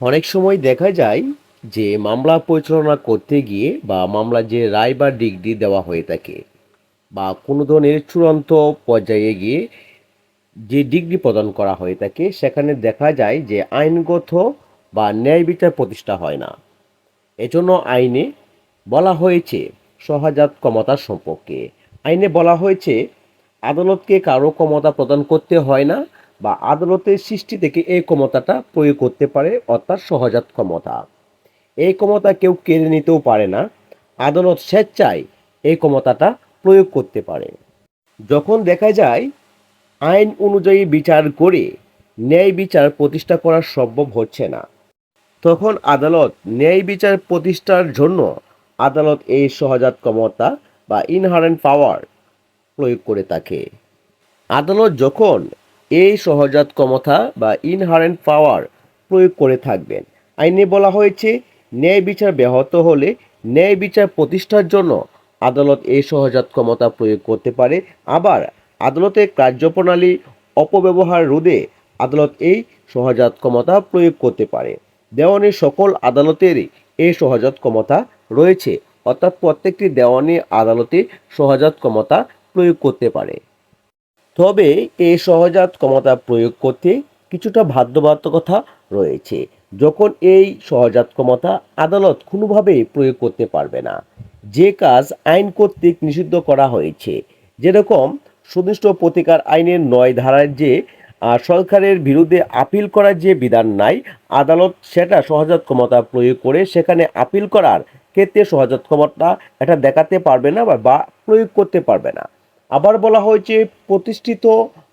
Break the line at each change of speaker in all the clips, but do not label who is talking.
অনেক সময় দেখা যায় যে মামলা পরিচালনা করতে গিয়ে বা মামলা যে রায় বা ডিগ্রি দেওয়া হয়ে থাকে বা কোনো ধরনের চূড়ান্ত পর্যায়ে গিয়ে যে ডিগ্রি প্রদান করা হয়ে থাকে, সেখানে দেখা যায় যে আইনগত বা ন্যায় বিচার প্রতিষ্ঠা হয় না। এজন্য আইনে বলা হয়েছে সহজাত ক্ষমতা সম্পর্কে। আইনে বলা হয়েছে, আদালতকে কারও ক্ষমতা প্রদান করতে হয় না বা আদালতের সৃষ্টি থেকে এই ক্ষমতাটা প্রয়োগ করতে পারে, অর্থাৎ সহজাত ক্ষমতা। এই ক্ষমতা কেউ কেড়ে নিতেও পারে না। আদালত স্বেচ্ছায় এই ক্ষমতাটা প্রয়োগ করতে পারে। যখন দেখা যায়, আইন অনুযায়ী বিচার করে ন্যায় বিচার প্রতিষ্ঠা করা সম্ভব হচ্ছে না, তখন আদালত ন্যায় বিচার প্রতিষ্ঠার জন্য আদালত এই সহজাত ক্ষমতা বা ইনহারেন্ট পাওয়ার প্রয়োগ করে থাকে। আদালত যখন এই সহজাত ক্ষমতা বা ইনহারেন্ট পাওয়ার প্রয়োগ করে থাকবেন। আইনে বলা হয়েছে, ন্যায় বিচার ব্যাহত হলে ন্যায় বিচার প্রতিষ্ঠার জন্য আদালত এই সহজাত ক্ষমতা প্রয়োগ করতে পারে। আবার আদালতের কার্যপ্রণালী অপব্যবহার রোধে আদালত এই সহজাত ক্ষমতা প্রয়োগ করতে পারে। দেওয়ানির সকল আদালতেরই এই সহজাত ক্ষমতা রয়েছে, অর্থাৎ প্রত্যেকটি দেওয়ানি আদালতে সহজাত ক্ষমতা প্রয়োগ করতে পারে। তবে এই সহজাত ক্ষমতা প্রয়োগ করতে কিছুটা বাধ্যবাধকতা রয়েছে। যখন এই সহজাত ক্ষমতা আদালত কোনোভাবেই প্রয়োগ করতে পারবে না, যে কাজ আইন কর্তৃক নিষিদ্ধ করা হয়েছে, যেরকম সুনিষ্ট প্রতিকার আইনের নয় ধারার যে সরকারের বিরুদ্ধে আপিল করার যে বিধান নাই, আদালত সেটা সহজাত ক্ষমতা প্রয়োগ করে সেখানে আপিল করার ক্ষেত্রে সহজাত ক্ষমতা এটা দেখাতে পারবে না বা প্রয়োগ করতে পারবে না। আবার বলা হয়েছে, প্রতিষ্ঠিত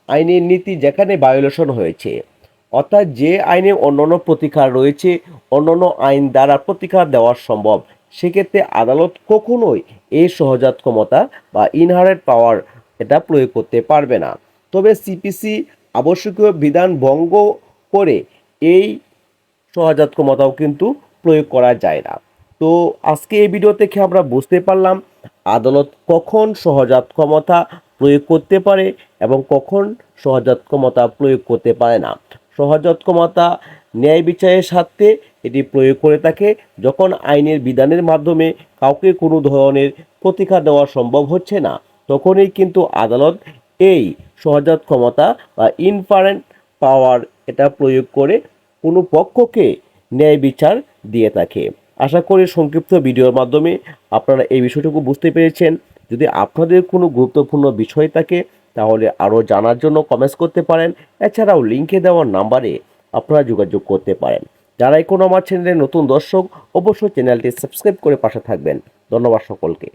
আইনের নীতি যেখানে ভায়োলেশন হয়েছে, অর্থাৎ যে আইনে অন্যান্য প্রতিকার রয়েছে, অন্যান্য আইন দ্বারা প্রতিকার দেওয়া সম্ভব, সেক্ষেত্রে আদালত কখনোই এই সহজাত ক্ষমতা বা ইনহারেট পাওয়ার এটা প্রয়োগ করতে পারবে না। তবে সিপিসি আবশ্যকীয় বিধান ভঙ্গ করে এই সহজাত ক্ষমতাও কিন্তু প্রয়োগ করা যায় না। তো আজকে এই ভিডিও থেকে আমরা বুঝতে পারলাম? আদালত কখন সহজাত ক্ষমতা প্রয়োগ করতে পারে এবং কখন সহজাত ক্ষমতা প্রয়োগ করতে পারে না। সহজাত ক্ষমতা ন্যায় বিচারের স্বার্থে এটি প্রয়োগ করে থাকে যখন আইনের বিধানের মাধ্যমে কাউকে কোনো ধরনের প্রতিকার দেওয়া সম্ভব হচ্ছে না। তখনই কিন্তু আদালত এই সহজাত ক্ষমতা বা ইনফারেন্ট পাওয়ার এটা প্রয়োগ করে কোনো পক্ষকে ন্যায় বিচার দিয়ে থাকে। আশা করি সংক্ষিপ্ত ভিডিওর মাধ্যমে আপনারা এই বিষয়টুকু বুঝতে পেরেছেন। যদি আপনাদের কোনো গুরুত্বপূর্ণ বিষয় থাকে, তাহলে আরও জানার জন্য কমেন্টস করতে পারেন। এছাড়াও লিঙ্কে দেওয়ার নাম্বারে আপনারা যোগাযোগ করতে পারেন। যারাই কোনো আমার চ্যানেলের নতুন দর্শক, অবশ্যই চ্যানেলটি সাবস্ক্রাইব করে পাশে থাকবেন। ধন্যবাদ সকলকে।